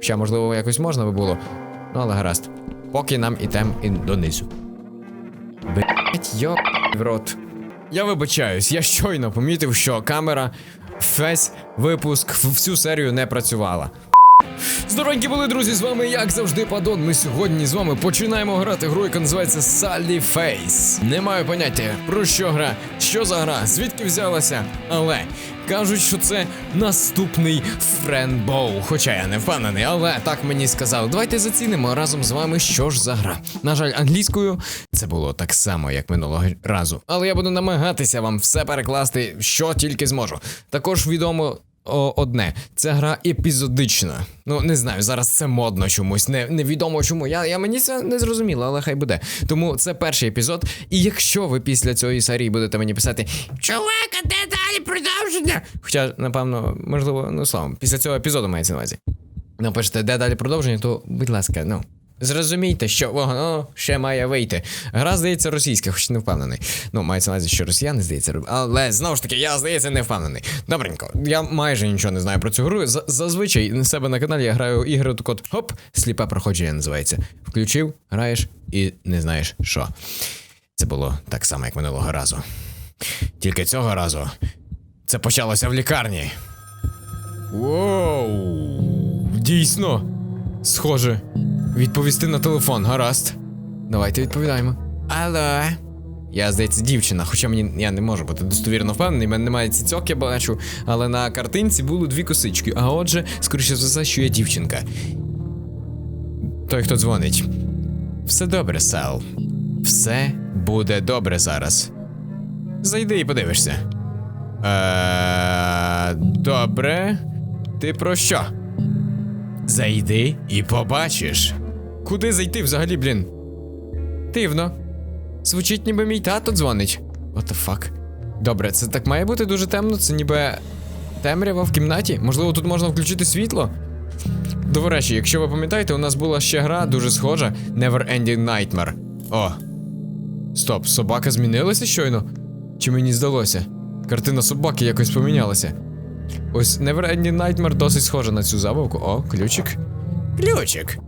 Ще, можливо, якось можна би було. Ну, але гаразд. Поки нам ітем і донизу. Блять, йо в рот. Я вибачаюсь, я щойно помітив, що камера весь випуск всю серію не працювала. Здоровенькі були, друзі, з вами, як завжди, Падон. Ми сьогодні з вами починаємо грати гру, яка називається Sally Face. Не маю поняття, про що гра, що за гра, звідки взялася, але кажуть, що це наступний Френбоу. Хоча я не впевнений, але так мені сказали. Давайте зацінимо разом з вами, що ж за гра. На жаль, англійською це було так само, як минулого разу. Але я буду намагатися вам все перекласти, що тільки зможу. Також відомо одне, це гра епізодична. Ну, не знаю, зараз це модно чомусь, не, невідомо чому. Я, я мені це не зрозуміло, але хай буде. Тому це перший епізод. І якщо ви після цієї серії будете мені писати Чувак, а де далі продовження? Хоча, напевно, можливо, ну словом, після цього епізоду мається на увазі. Напишете, де далі продовження, то будь ласка, ну. Зрозумійте, що воно ще має вийти. Гра, здається, російська, хоч не впевнений. Ну, мається на увазі, що росіяни, здається, але знову ж таки, я здається, не впевнений. Добренько, я майже нічого не знаю про цю гру. Зазвичай на себе на каналі я граю ігри, так от хоп, сліпе проходження називається. Включив, граєш і не знаєш що. Це було так само, як минулого разу. Тільки цього разу це почалося в лікарні. Воу! Дійсно! Схоже. Відповісти на телефон, гаразд. Давайте відповідаємо. Алло. Я, здається, дівчина, хоча мені я не можу бути достовірно впевнений, в мене немає цицьок, я бачу, але на картинці було дві косички, а отже, скоріше за все, що я дівчинка. Той, хто дзвонить. Все добре, Сал. Все буде добре зараз. Зайди і подивишся. Е, добре. Ти про що? Зайди і побачиш. Куди зайти взагалі, блін? Дивно. Звучить, ніби мій тато дзвонить. What the fuck? Добре, це так має бути дуже темно, це ніби темрява в кімнаті. Можливо, тут можна включити світло? До речі, якщо ви пам'ятаєте, у нас була ще гра дуже схожа Never Ending Nightmare. О. Стоп, собака змінилася щойно? Чи мені здалося? Картина собаки якось помінялася. Ось Never Ending Nightmare досить схожа на цю забавку. О, ключик. Ключик.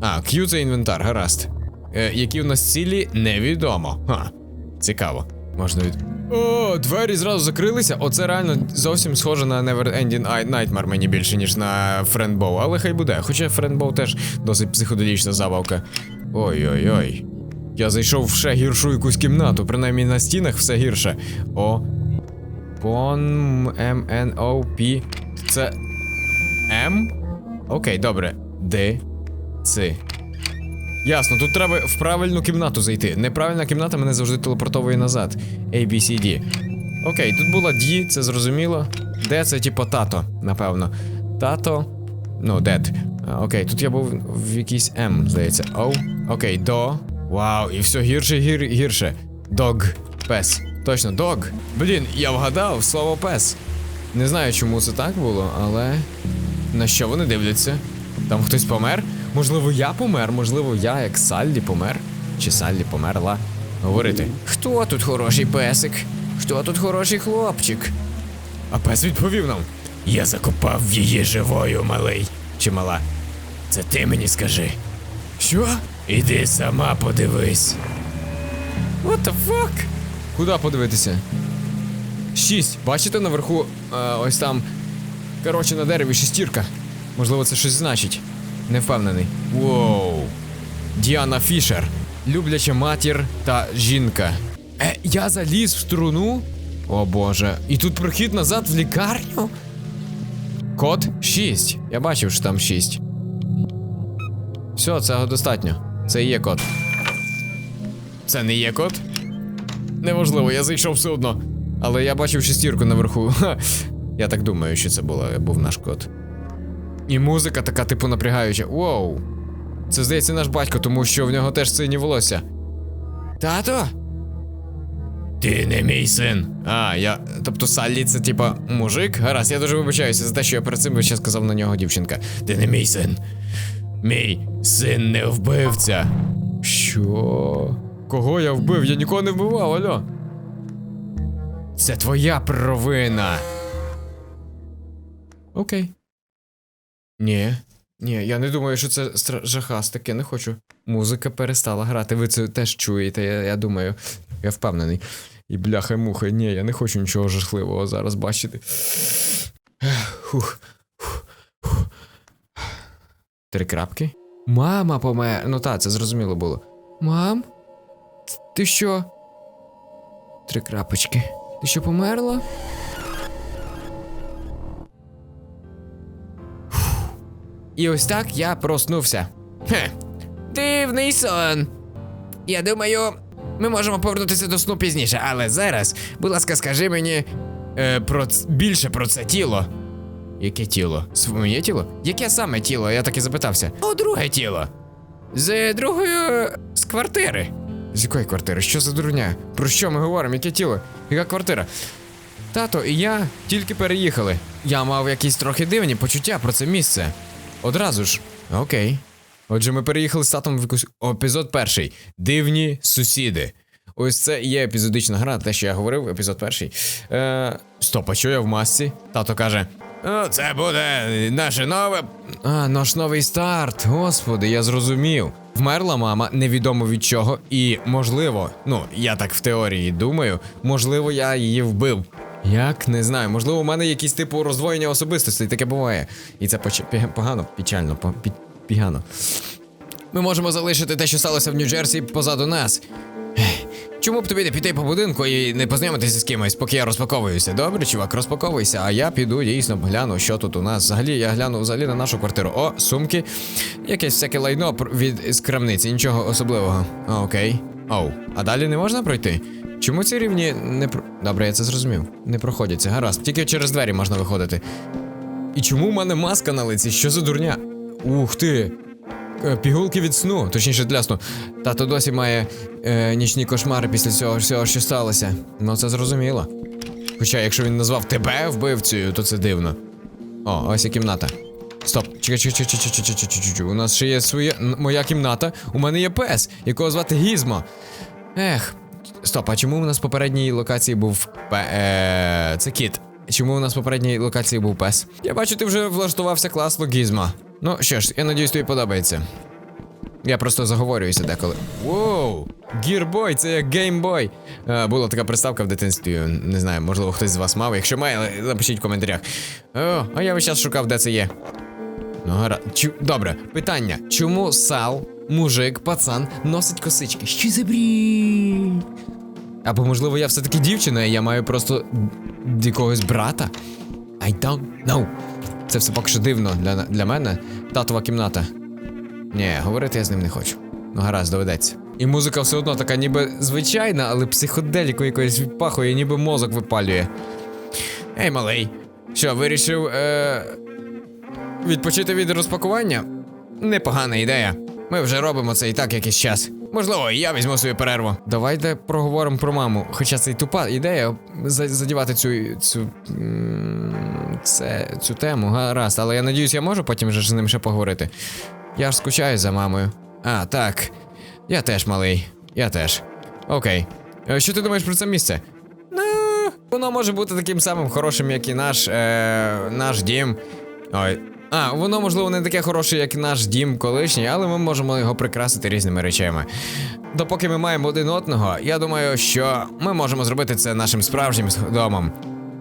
А, Q це інвентар, гаразд. Е, які в нас цілі, невідомо. Ха, цікаво. Можна від. О, двері зразу закрилися. Оце реально зовсім схоже на Never Ending Nightmare мені більше, ніж на Friendbow, але хай буде. Хоча Friendbow теж досить психоделічна забавка. Ой-ой-ой. Я зайшов в ще гіршу якусь кімнату, принаймні на стінах все гірше. О, Пон МНОП. Це М? Окей, добре. Д. Ц. Ясно, тут треба в правильну кімнату зайти. Неправильна кімната мене завжди телепортовує назад. A, B, C, D. Окей, тут була D, це зрозуміло. Д це типу тато, напевно. Тато. Ну, дед. Окей, тут я був в якійсь М, здається. О. Окей, до. Вау, і все гірше гір, гірше. Дог. Пес. Точно, дог. Блін, я вгадав слово пес. Не знаю, чому це так було, але. На що вони дивляться? Там хтось помер? Можливо, я помер, можливо, я як Саллі помер. Чи Саллі померла? Говорити. Хто тут хороший песик? Хто тут хороший хлопчик? А пес відповів нам: Я закопав її живою, малий. Чи мала? Це ти мені скажи. Що? Іди сама подивись. What the fuck? Куди подивитися? Шість. Бачите наверху? Е, ось там. Коротше, на дереві шестірка. Можливо, це щось значить. Не впевнений. Воу. Діана Фішер. Любляча матір та жінка. Е, я заліз в струну? О боже. І тут прохід назад в лікарню? Код 6. Я бачив, що там 6. Все, цього достатньо. Це і є код. Це не є код? Неможливо, я зайшов все одно. Але я бачив шестірку наверху. Ха. Я так думаю, що це була, був наш код. І музика така, типу, напрягаюча. Воу. Це здається наш батько, тому що в нього теж сині волосся. Тато? Ти не мій син. А, я. Тобто Саллі це типа мужик? Гаразд, я дуже вибачаюся за те, що я перед цим ще сказав на нього дівчинка. Ти не мій син. Мій син не вбивця. Що? Кого я вбив? Я нікого не вбивав, алло. Це твоя провина. Окей. Ні, Ні, я не думаю, що це жахас, таке не хочу. Музика перестала грати, ви це теж чуєте, я, я думаю. Я впевнений. І бляха муха, ні, я не хочу нічого жахливого зараз бачити. Хух. Хух. Хух. Три крапки? Мама помер. Ну так, це зрозуміло було. Мам? Ти що? Три крапочки. Ти що померла? І ось так я проснувся. Хе. Дивний сон. Я думаю, ми можемо повернутися до сну пізніше, але зараз, будь ласка, скажи мені е, про більше про це тіло. Яке тіло? Своє тіло? Яке саме тіло? Я так і запитався. О, друге тіло. З другої з квартири. З якої квартири? Що за дурня? Про що ми говоримо? Яке тіло? Яка квартира? Тато і я тільки переїхали. Я мав якісь трохи дивні почуття про це місце. Одразу ж. Окей. Отже, ми переїхали з татом в якусь епізод перший. Дивні сусіди. Ось це є епізодична гра, те, що я говорив, епізод перший. Е, стоп, а що я в масці? Тато каже: О, це буде наше нове. А, наш новий старт. Господи, я зрозумів. Вмерла мама, невідомо від чого, і можливо, ну я так в теорії думаю, можливо, я її вбив. Як не знаю, можливо, у мене якісь типу роздвоєння особистостей, таке буває. І це поч... погано, печально, по- пігано. Ми можемо залишити те, що сталося в Нью-Джерсі, позаду нас. Чому б тобі не піти по будинку і не познайомитися з кимось, поки я розпаковуюся? Добре, чувак, розпаковуйся, а я піду дійсно гляну, що тут у нас. Взагалі, я гляну взагалі на нашу квартиру. О, сумки. Якесь всяке лайно від з крамниці, нічого особливого. Окей. Оу, а далі не можна пройти? Чому ці рівні не про. Добре, я це зрозумів. Не проходяться, гаразд. Тільки через двері можна виходити. І чому в мене маска на лиці? Що за дурня? Ух ти! Е, Пігулки від сну, точніше для сну. Тато досі має е, нічні кошмари після цього всього, що сталося. Ну, це зрозуміло. Хоча, якщо він назвав тебе вбивцею, то це дивно. О, ось і кімната. Стоп, чекай, чекай, чекай, чекай, чекай, чекай, чекай. У нас ще є своя моя кімната. У мене є пес, якого звати Гізмо. Ех. Стоп, а чому у нас в попередній локації був пе... Е, це кіт. Чому у нас в попередній локації був пес? Я бачу, ти вже влаштувався класно, Гізмо. Ну що ж, я надіюсь, тобі подобається. Я просто заговорююся деколи. Воу! Гірбой, це як геймбой. Е, була така приставка в дитинстві. Не знаю, можливо, хтось з вас мав. Якщо має, напишіть в коментарях. О, а я весь час шукав, де це є. Ну, гаразд. Добре, питання. Чому сал, мужик, пацан носить косички? Що за брід? Або, можливо, я все-таки дівчина, і я маю просто якогось брата? I don't know. Це все поки що дивно для, для мене. Татова кімната. Ні, говорити я з ним не хочу. Ну, гаразд, доведеться. І музика все одно така, ніби звичайна, але психоделіку якоюсь відпахує, ніби мозок випалює. Ей, малий. Що, вирішив е... відпочити від розпакування? Непогана ідея. Ми вже робимо це і так якийсь час. Можливо, я візьму свою перерву. Давайте проговоримо про маму. Хоча це й тупа ідея задівати цю цю, це, цю тему, гаразд. Але я надіюсь, я можу потім вже з ним ще поговорити. Я ж скучаю за мамою. А, так. Я теж малий. Я теж. Окей. Е, Що ти думаєш про це місце? Ну, воно може бути таким самим хорошим, як і наш. Е, наш дім. Ой. А, воно, можливо, не таке хороше, як наш дім колишній, але ми можемо його прикрасити різними речами. Допоки ми маємо один одного, я думаю, що ми можемо зробити це нашим справжнім домом.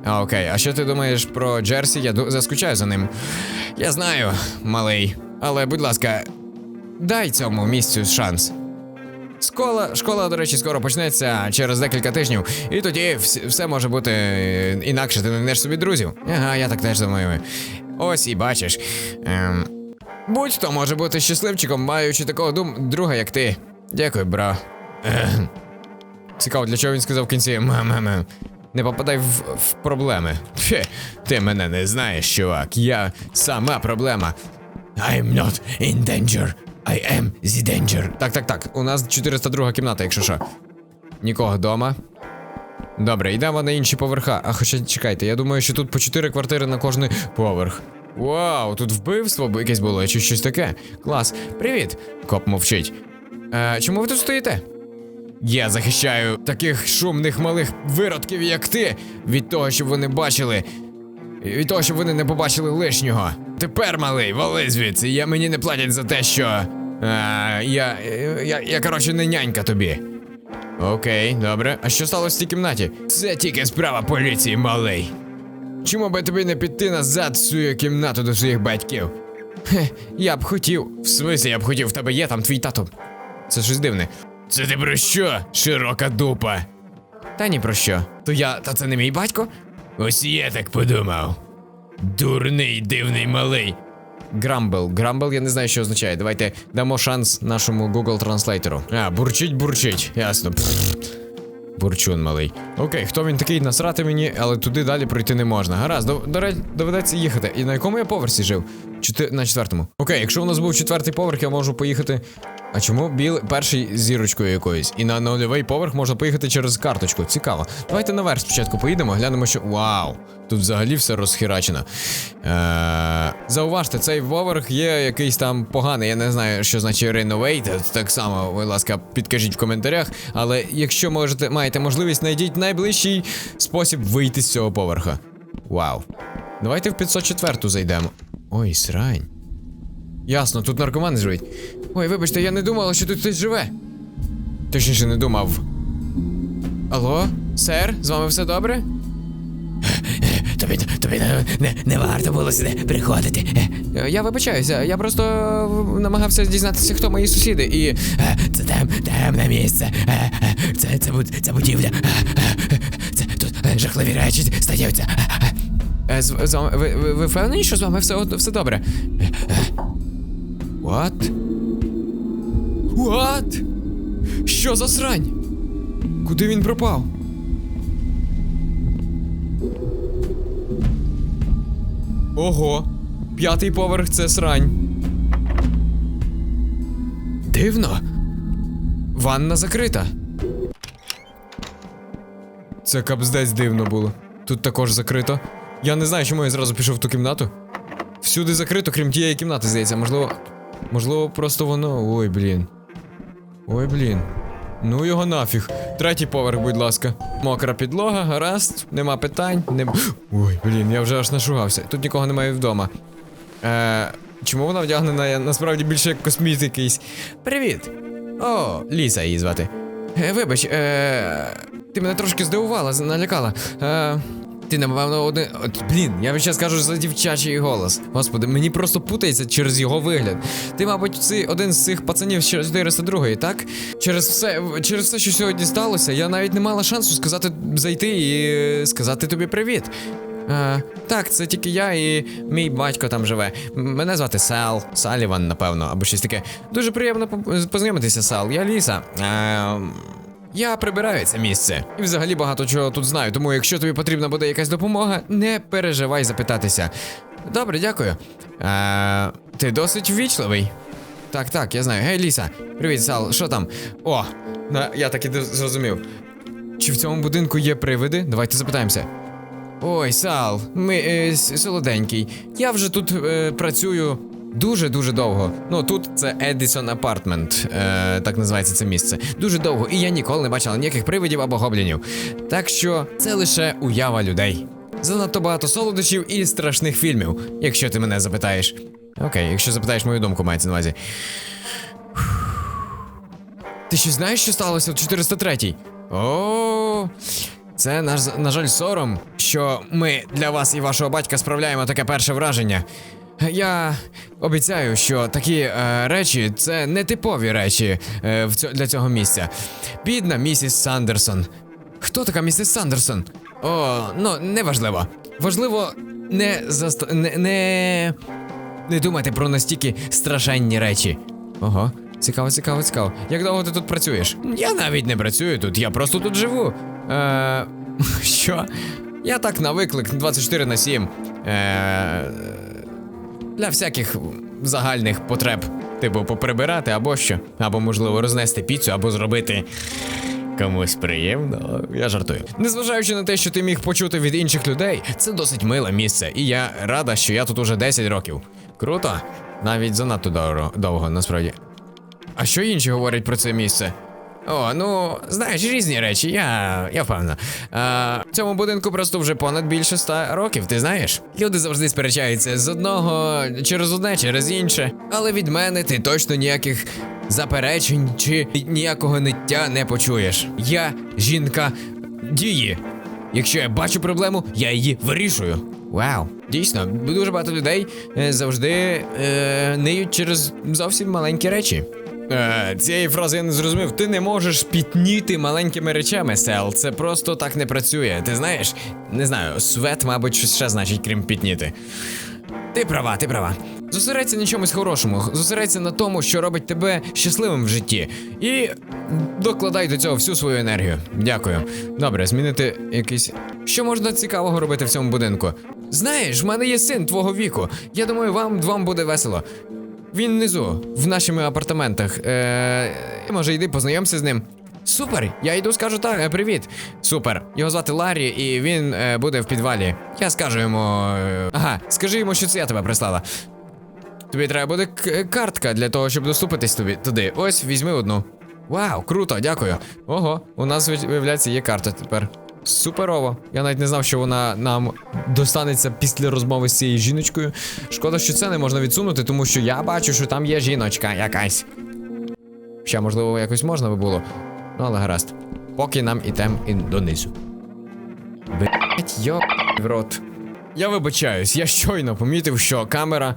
А, Окей, а що ти думаєш про Джерсі? Я заскучаю за ним. Я знаю, малий. Але, будь ласка, дай цьому місцю шанс. Школа, школа, до речі, скоро почнеться через декілька тижнів, і тоді вс- все може бути е, інакше, ти не знайдеш собі друзів. Ага, я так теж думаю. Ось і бачиш. Ем, будь-хто може бути щасливчиком, маючи такого дум- друга, як ти. Дякую, бро. Ем. Цікаво, для чого він сказав в кінці «Ма-ма-ма». Не попадай в, в проблеми. Фе, ти мене не знаєш, чувак. Я сама проблема. I'm not in danger. I am the danger. Так, так, так. У нас 402 кімната, якщо що. Нікого вдома. Добре, йдемо на інші поверха. А хоча чекайте, я думаю, що тут по 4 квартири на кожний поверх. Вау, тут вбивство якесь було, чи щось таке. Клас. Привіт. Коп мовчить. Е, чому ви тут стоїте? Я захищаю таких шумних малих виродків, як ти, від того, щоб вони бачили. Від того, щоб вони не побачили лишнього. тепер, малий, вали звідси. Я мені не платять за те, що. А, я, я, я, коротше, не нянька тобі. Окей, добре. А що сталося в цій кімнаті? Це тільки справа поліції, малий. Чому би тобі не піти назад в свою кімнату до своїх батьків? Хе, я б хотів. В смислі, я б хотів, в тебе є там твій тато. Це щось дивне. Це ти про що, широка дупа? Та ні про що. То я. Та це не мій батько? Ось я так подумав. Дурний дивний малий. Грамбл. Грамбл, я не знаю, що означає. Давайте дамо шанс нашому Google транслейтеру. А, бурчить, бурчить. Ясно. Пф. Бурчун малий. Окей, хто він такий, насрати мені, але туди далі пройти не можна. Гаразд, до, до доведеться їхати. І на якому я поверсі жив? Чотир... На четвертому. Окей, якщо у нас був четвертий поверх, я можу поїхати. А чому біл перший зірочкою якоюсь? І на нульовий поверх можна поїхати через карточку. Цікаво. Давайте наверх спочатку поїдемо, глянемо, що. Вау! Тут взагалі все розхерачено. Е... Зауважте, цей поверх є якийсь там поганий. Я не знаю, що значить renovate. Так само, будь ласка, підкажіть в коментарях. Але якщо можете, маєте можливість, знайдіть найближчий спосіб вийти з цього поверха. Вау. Давайте в 504 зайдемо. Ой, срань. Ясно, тут наркомани живуть. Ой, вибачте, я не думала, що тут хтось живе. Точніше, не думав. Алло, сер, з вами все добре? Тобі, тобі не, не, варто було сюди приходити. Е, Я вибачаюся, я просто е, намагався дізнатися, хто мої сусіди, і. Е, Це тем, темне місце. Це, це, це будівля. Це тут жахливі речі стаються. З, з ви, ви, ви впевнені, що з вами все, все добре? What? What? Що за срань? Куди він пропав? Ого, п'ятий поверх це срань. Дивно. Ванна закрита. Це капздець дивно було. Тут також закрито. Я не знаю, чому я зразу пішов в ту кімнату. Всюди закрито, крім тієї кімнати, здається. Можливо. Можливо, просто воно. Ой, блін. Ой, блін. Ну його нафіг. Третій поверх, будь ласка. Мокра підлога, гаразд, нема питань. Не... Ой, блін, я вже аж нашугався. Тут нікого немає вдома. Е, чому вона вдягнена Я насправді більше як косміт якийсь. Привіт! О, Ліса її звати. Е, вибач, е, ти мене трошки здивувала, налякала. Е, ти, напевно, один. От, блін, я весь час кажу за дівчачий голос. Господи, мені просто путається через його вигляд. Ти, мабуть, цей один з цих пацанів з 402, так? Через все, через все, що сьогодні сталося, я навіть не мала шансу сказати зайти і е, сказати тобі привіт. Е, так, це тільки я і мій батько там живе. Мене звати Сал, Саліван, напевно, або щось таке. Дуже приємно познайомитися, Сал. Я Ліса. Е, я прибираю це місце. І взагалі багато чого тут знаю, тому якщо тобі потрібна буде якась допомога, не переживай запитатися. Добре, дякую. Е, ти досить ввічливий. Так, так, я знаю. Гей, Ліса, привіт, Сал, що там? О, на, я так і зрозумів. Чи в цьому будинку є привиди? Давайте запитаємося. Ой, Сал, ми е, солоденький. Я вже тут е, працюю дуже-дуже довго. Ну тут це Едісон Апартмент, е, так називається це місце. Дуже довго, і я ніколи не бачила ніяких привидів або гоблінів. Так що це лише уява людей. Занадто багато солодощів і страшних фільмів, якщо ти мене запитаєш. Окей, якщо запитаєш мою думку, мається на увазі. Ти ще знаєш, що сталося в 403-й? О, це наш, на жаль, сором, що ми для вас і вашого батька справляємо таке перше враження. Я обіцяю, що такі е, речі це не типові речі е, в цьо, для цього місця. Бідна місіс Сандерсон. Хто така місіс Сандерсон? О, ну неважливо. Важливо не заст... не, не... не думати про настільки страшенні речі. Ого, цікаво, цікаво, цікаво. Як довго ти тут працюєш? Я навіть не працюю тут, я просто тут живу. Е, що? Я так на виклик 24 на 7. Е, для всяких загальних потреб. Типу поприбирати або що. Або, можливо, рознести піцу, або зробити. Комусь приємно, я жартую. Незважаючи на те, що ти міг почути від інших людей, це досить миле місце, і я рада, що я тут уже 10 років. Круто? Навіть занадто довго, довго насправді. А що інші говорять про це місце? О, ну, знаєш, різні речі, я, я впевнена. А, в цьому будинку просто вже понад більше ста років, ти знаєш? Люди завжди сперечаються з одного через одне, через інше. Але від мене ти точно ніяких заперечень чи ніякого ниття не почуєш. Я жінка дії. Якщо я бачу проблему, я її вирішую. Вау, дійсно, дуже багато людей е, завжди е, ниють через зовсім маленькі речі. Е, цієї фрази я не зрозумів. Ти не можеш пітніти маленькими речами, Сел. Це просто так не працює. Ти знаєш? Не знаю, свет, мабуть, щось ще значить, крім пітніти. Ти права, ти права. Зосередься на чомусь хорошому, зосередься на тому, що робить тебе щасливим в житті. І докладай до цього всю свою енергію. Дякую. Добре, змінити якийсь. Що можна цікавого робити в цьому будинку? Знаєш, в мене є син твого віку. Я думаю, вам двом буде весело. Він внизу, в нашими апартаментах. Е, може, йди познайомся з ним. Супер! Я йду, скажу так, е, привіт. Супер. Його звати Ларі, і він е, буде в підвалі. Я скажу йому. е, ага, скажи йому, що це я тебе прислала. Тобі треба буде к- картка для того, щоб доступитись тобі туди. Ось, візьми одну. Вау, круто, дякую. Ого, у нас виявляється є карта тепер. Суперово. Я навіть не знав, що вона нам достанеться після розмови з цією жіночкою. Шкода, що це не можна відсунути, тому що я бачу, що там є жіночка якась. Ще, можливо, якось можна би було. Ну, але гаразд. Поки нам ідем і донизу. Блять, йо в рот. Я вибачаюсь, я щойно помітив, що камера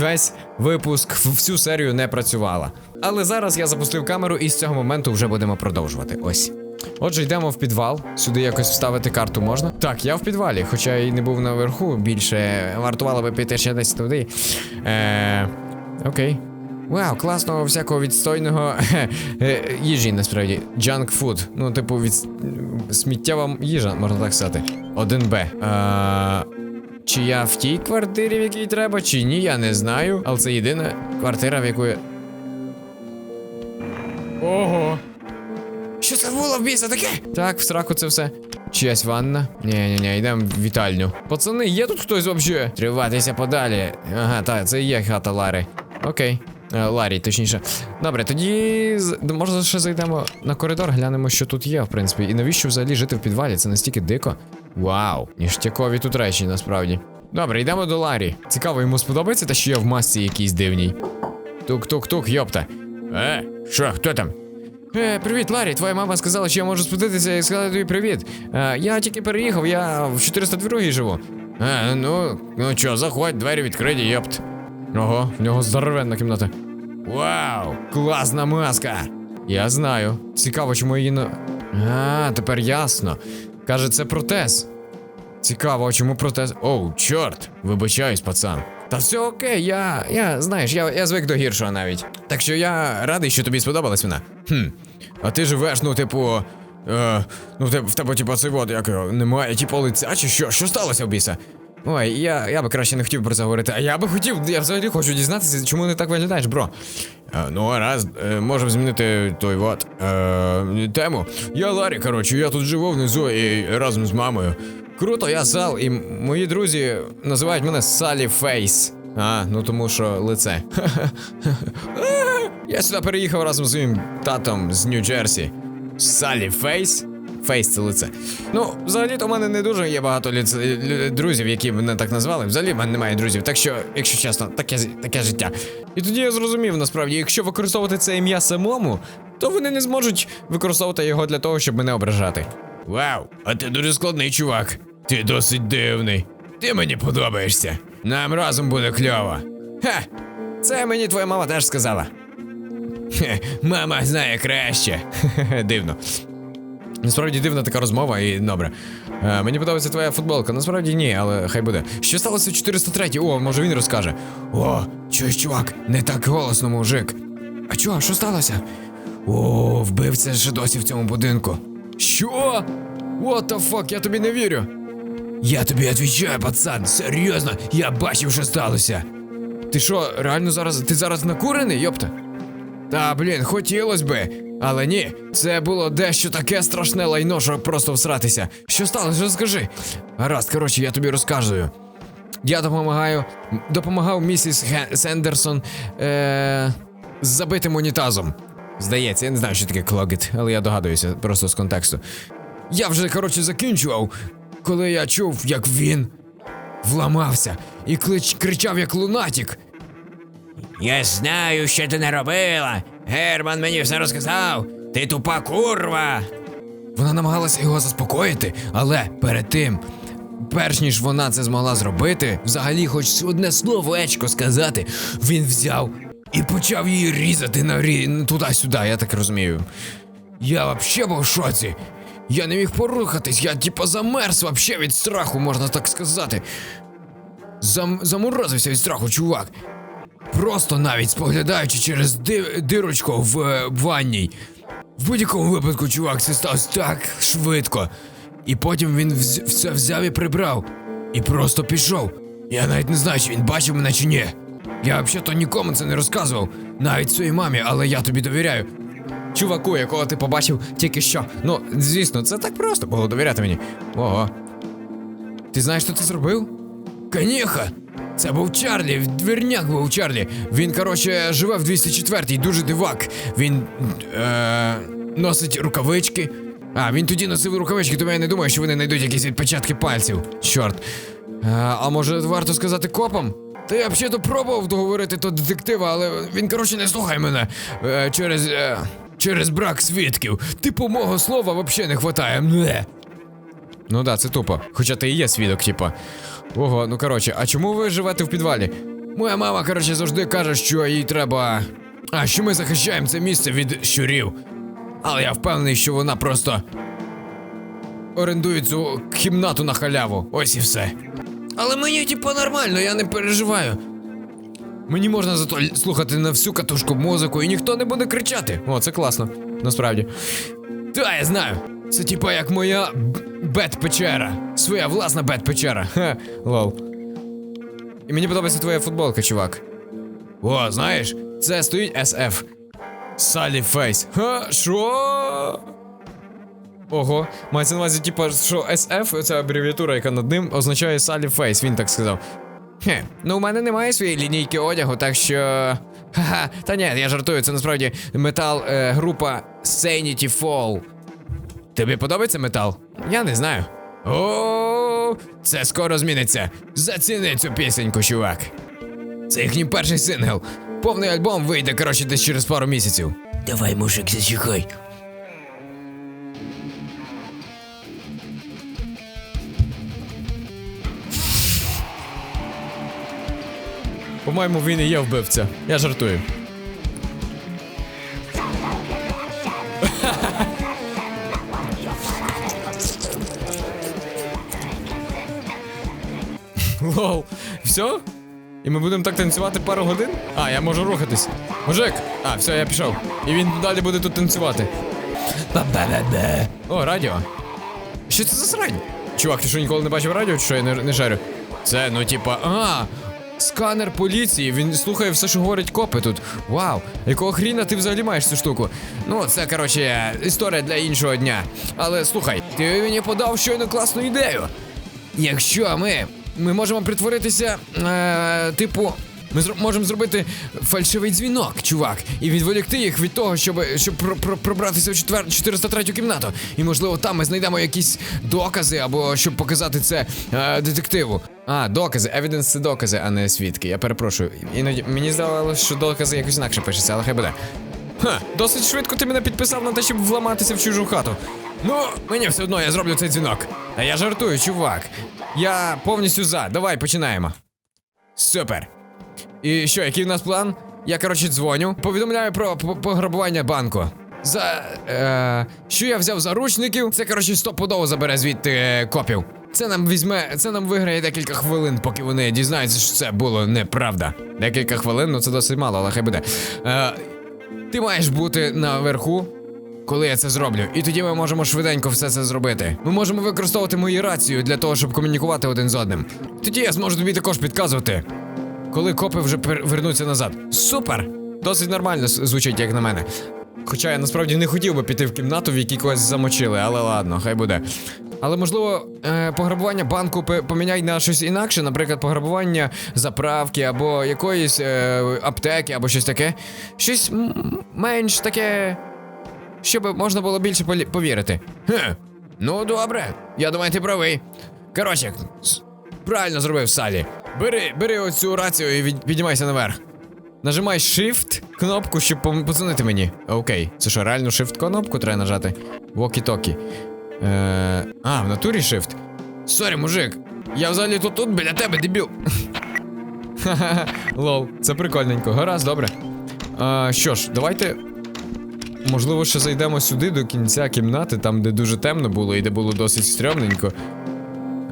весь випуск всю серію не працювала. Але зараз я запустив камеру і з цього моменту вже будемо продовжувати. Ось. Отже, йдемо в підвал. Сюди якось вставити карту можна. Так, я в підвалі, хоча і не був наверху, більше вартувало би піти ще десь туди. Е, окей. Вау, класного всякого відстойного е, їжі, насправді. Junk food. Ну, типу, від... сміттєва їжа, можна так сказати. 1Б. Е, чи я в тій квартирі, в якій треба, чи ні, я не знаю. Але це єдина квартира, в яку я. Ого. Що це було в біса таке? Так, в сраку це все. Чиясь ванна? Ні, ні, ні, йдемо в вітальню. Пацани, є тут хтось взагалі? Триватися подалі. Ага, так, це є хата Лари. Окей. Е, Ларі, точніше. Добре, тоді може ще зайдемо на коридор, глянемо, що тут є, в принципі. І навіщо взагалі жити в підвалі? Це настільки дико. Вау, ніштякові тут речі, насправді. Добре, йдемо до Ларі. Цікаво, йому сподобається те, що я в масці якійсь дивній. Тук-тук-тук, йопта. Е, що, хто там? Е, привіт, Ларі. Твоя мама сказала, що я можу спуститися і сказати тобі привіт. Е, я тільки переїхав, я в 402 живу. Е, ну, ну чо, заходь, двері відкриті, йопт. Ого, в нього здоровенна кімната. Вау, класна маска. Я знаю. Цікаво, чому її на. А, тепер ясно. Каже, це протез. Цікаво, чому протез. Оу, чорт, вибачаюсь, пацан. Та все окей, я. я знаєш, я, я звик до гіршого навіть. Так що я радий, що тобі сподобалась вона. Хм. А ти живеш, ну, типу. Е, ну, в тебе, типу, цей вот, як немає, типу, лиця, чи що? Що сталося в біса? Ой, я, я би краще не хотів про це говорити. А я би хотів, я взагалі хочу дізнатися, чому ти так виглядаєш, бро. Е, ну, гаразд, е, можемо змінити той вот. Е, тему. Я Ларі, коротше, я тут живу внизу і разом з мамою. Круто, я Сал, і мої друзі називають мене Салі Фейс. А, ну тому що лице. Я сюди переїхав разом з своїм татом з Нью-Джерсі. Салі Фейс? Фейс це лице. Ну, взагалі-то в мене не дуже є багато лице, лю- друзів, які мене так назвали. Взагалі в мене немає друзів. Так що, якщо чесно, таке, таке життя. І тоді я зрозумів, насправді, якщо використовувати це ім'я самому, то вони не зможуть використовувати його для того, щоб мене ображати. Вау, а ти дуже складний чувак. Ти досить дивний. Ти мені подобаєшся. Нам разом буде кльово. Ха! Це мені твоя мама теж сказала. Хе, мама знає краще. Хе-хе, Дивно. Насправді дивна така розмова і добре. Е, мені подобається твоя футболка. Насправді ні, але хай буде. Що сталося в 403? О, може він розкаже. О, чуєш, чувак, не так голосно, мужик. А чого, що сталося? О, вбивця ще досі в цьому будинку. Що? What the fuck, я тобі не вірю. Я тобі відвічаю, пацан, серйозно, я бачив, що сталося. Ти що, реально зараз. Ти зараз накурений, йопта? Та блін, хотілось би. Але ні, це було дещо таке страшне лайно, що просто всратися. Що сталося, розкажи. Гаразд, коротше, я тобі розказую. Я допомагаю. Допомагав місіс Ге- Сендерсон е- з забитим унітазом. Здається, я не знаю, що таке клогет, але я догадуюся просто з контексту. Я вже, коротше, закінчував, коли я чув, як він вламався і клич, кричав як лунатік. Я знаю, що ти не робила. Герман мені все розказав. Ти тупа курва. Вона намагалася його заспокоїти, але перед тим, перш ніж вона це змогла зробити, взагалі хоч одне словечко сказати, він взяв і почав її різати на рі... туди-сюди, я так розумію. Я вообще був в шоці. Я не міг порухатись, я типа замерз вообще від страху, можна так сказати. Зам... Заморозився від страху, чувак. Просто навіть споглядаючи через ди... дирочку в е, ванній. В будь-якому випадку, чувак, це сталося так швидко. І потім він вз... все взяв і прибрав. І просто пішов. Я навіть не знаю, чи він бачив мене чи ні. Я взагалі-то нікому це не розказував, навіть своїй мамі, але я тобі довіряю. Чуваку, якого ти побачив тільки що. Ну, звісно, це так просто було довіряти мені. Ого. Ти знаєш, хто це зробив? Каніха! Це був Чарлі, двірняк був Чарлі. Він, коротше, живе в 204-й, дуже дивак. Він е, носить рукавички. А, він тоді носив рукавички, тому я не думаю, що вони знайдуть якісь відпечатки пальців. Чорт. Е, а може варто сказати копам? Та я взагалі пробував договорити до детектива, але він, коротше, не слухає мене. Е, через. Е, через брак свідків. Типу, мого слова взагалі не. Не. Ну да, це тупо. Хоча ти і є свідок, типа. Ого, ну коротше, а чому ви живете в підвалі? Моя мама, коротше, завжди каже, що їй треба. А що ми захищаємо це місце від щурів. Але я впевнений, що вона просто орендує цю кімнату на халяву. Ось і все. Але мені, типу, нормально, я не переживаю. Мені можна зато слухати на всю катушку музику, і ніхто не буде кричати. О, це класно, насправді. Та, я знаю. Це типа як моя бет-печера. Своя власна бет-печера. Ха, лол. І мені подобається твоя футболка, чувак. О, знаєш, це стоїть SF. Салі Фейс. Ха, що? Ого, мається на увазі, типа, що SF, ця абревіатура, яка над ним, означає Салі Фейс, він так сказав. Хе, ну у мене немає своєї лінійки одягу, так що. Ха-ха, та ні, я жартую, це насправді метал е, група Sanity Fall. Тобі подобається метал? Я не знаю. О, це скоро зміниться. Заціни цю пісеньку, чувак. Це їхній перший сингл. Повний альбом вийде, коротше, десь через пару місяців. Давай, мужик, зачекай. По-моєму, він і є вбивця. Я жартую. Лол, все? І ми будемо так танцювати пару годин? А, я можу рухатись. Мужик! А, все, я пішов. І він далі буде тут танцювати. О, радіо. Що це за срань? Чувак, ти що ніколи не бачив радіо, чи що я не, не жарю? Це, ну типа, а, сканер поліції, він слухає все, що говорять копи тут. Вау, якого хріна ти взагалі маєш цю штуку? Ну, це, коротше, історія для іншого дня. Але слухай, ти мені подав щойно класну ідею. Якщо ми. Ми можемо притворитися, е, типу. Ми зро- можемо зробити фальшивий дзвінок, чувак, і відволікти їх від того, щоб, щоб про, про, пробратися в четвер, 403 кімнату. І можливо там ми знайдемо якісь докази, або щоб показати це е, детективу. А, докази, evidence це докази, а не свідки. Я перепрошую. Іноді мені здавалося, що докази якось інакше пишеться, але хай буде. Ха, досить швидко ти мене підписав на те, щоб вламатися в чужу хату. Ну, мені все одно, я зроблю цей дзвінок. А я жартую, чувак. Я повністю за. Давай, починаємо. Супер. І що, який в нас план? Я, коротше, дзвоню, повідомляю про пограбування банку. За. Е, що я взяв заручників, це, коротше, стопудово забере звідти е, копів. Це нам візьме, це нам виграє декілька хвилин, поки вони дізнаються, що це було неправда. Декілька хвилин, ну це досить мало, але хай буде. Е, ти маєш бути наверху, коли я це зроблю, і тоді ми можемо швиденько все це зробити. Ми можемо використовувати мою рацію для того, щоб комунікувати один з одним. Тоді я зможу тобі також підказувати, коли копи вже вернуться назад. Супер! Досить нормально звучить, як на мене. Хоча я насправді не хотів би піти в кімнату, в якій когось замочили, але ладно, хай буде. Але можливо, е, пограбування банку поміняй на щось інакше, наприклад, пограбування заправки або якоїсь е, аптеки, або щось таке. Щось менш таке. Щоб можна було більше повірити. Хе. Ну, добре. Я думаю, ти правий. Коротше, правильно зробив Салі. Бери, бери оцю рацію і від- піднімайся наверх. Нажимай Shift кнопку, щоб подзвонити мені. Окей. Це що, реально Shift кнопку треба нажати? Walkie-talkie. Е, а, в натурі Shift. Сорі, мужик. Я взагалі тут тут біля тебе, дебіл. Ха-ха-ха. Лол, це прикольненько. Гаразд, добре. А, що ж, давайте. Можливо, ще зайдемо сюди до кінця кімнати, там, де дуже темно було і де було досить стрьомненько.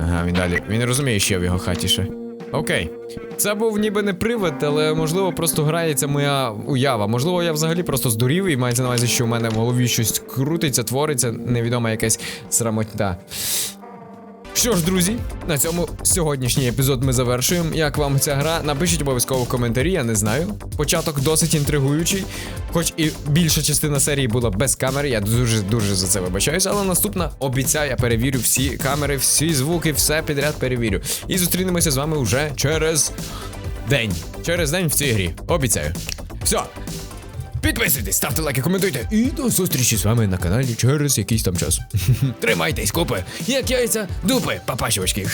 Ага, він далі. Він розуміє, що в його хаті ще. Окей. Це був ніби не привид, але можливо просто грається моя уява. Можливо, я взагалі просто здурів і мається на увазі, що в мене в голові щось крутиться, твориться, невідома якась срамотня. Що ж, друзі, на цьому сьогоднішній епізод ми завершуємо. Як вам ця гра? Напишіть обов'язково коментарі, я не знаю. Початок досить інтригуючий, хоч і більша частина серії була без камери, я дуже дуже за це вибачаюсь, але наступна обіцяю, я перевірю всі камери, всі звуки, все підряд перевірю. І зустрінемося з вами вже через день. Через день в цій грі. Обіцяю. Все. Підписуйтесь, ставте лайки, коментуйте. І до зустрічі з вами на каналі через якийсь там час. Тримайтесь, купи, як яйця, дупи, папачівочки.